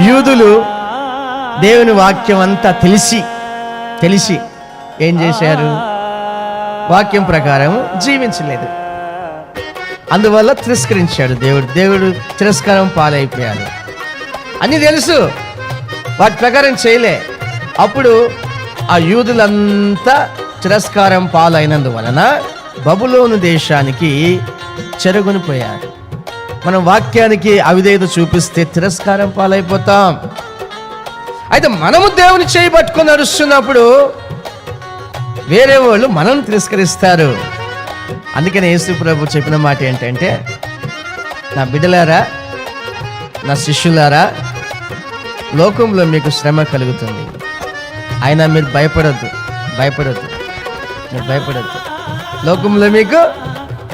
యూదులు దేవుని వాక్యం అంతా తెలిసి తెలిసి ఏం చేశారు? వాక్యం ప్రకారం జీవించలేదు. అందువల్ల తిరస్కరించాడు దేవుడు. దేవుడు తిరస్కారం పాలైపోయాడు. అన్నీ తెలుసు. వాటి ప్రకారం చేయలే. అప్పుడు ఆ యూదులంతా తిరస్కారం పాలైనందువలన బబులోను దేశానికి చెరుగుని పోయారు. మనం వాక్యానికి అవిధేయత చూపిస్తే తిరస్కారం పాలైపోతాం. అయితే మనము దేవుని చేయి పట్టుకొని నడుస్తున్నప్పుడు వేరే వాళ్ళు మనం తిరస్కరిస్తారు. అందుకని యేసు ప్రభు చెప్పిన మాట ఏంటంటే నా బిడ్డలారా నా శిష్యులారా లోకంలో మీకు శ్రమ కలుగుతుంది. అయినా మీరు భయపడొద్దు భయపడద్దు మీరు భయపడద్దు. లోకంలో మీకు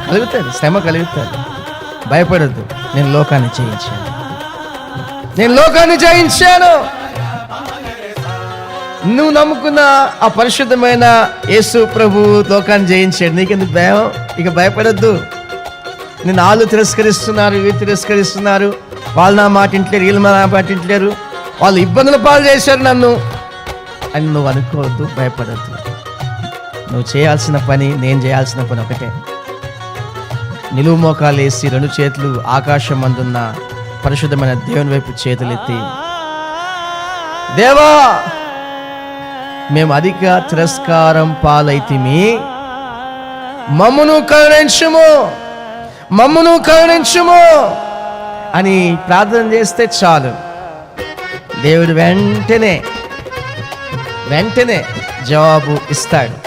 కలుగుతుంది శ్రమ కలుగుతుంది. భయపడొద్దు. నేను లోకాన్ని జయించాను. నేను లోకాన్ని జయించాను. నువ్వు నమ్ముకున్న ఆ పరిశుద్ధమైన యేసు ప్రభు లోకాన్ని జయించాడు. నీకెందుకు భయం? ఇక భయపడొద్దు. నేను వాళ్ళు తిరస్కరిస్తున్నారు వీళ్ళు తిరస్కరిస్తున్నారు. వాళ్ళు నా మాట ఇంట్లేరు వీళ్ళు నా మాట ఇంట్లేరు. వాళ్ళు ఇబ్బందుల పాలు చేశారు నన్ను. అని నువ్వు అనుకోవద్దు భయపడద్దు. నువ్వు చేయాల్సిన పని నేను చేయాల్సిన పని ఒకటే. నిలువు మోకాలు వేసి రెండు చేతులు ఆకాశం అందున్న పరిశుద్ధమైన దేవుని వైపు చేతులెత్తి. దేవా మేము అధిక తిరస్కారం పాలైతిమి. మమ్మును కరుణించుము మమ్మును కరుణించుము అని ప్రార్థన చేస్తే చాలు. దేవుడు వెంటనే వెంటనే జవాబు ఇస్తాడు.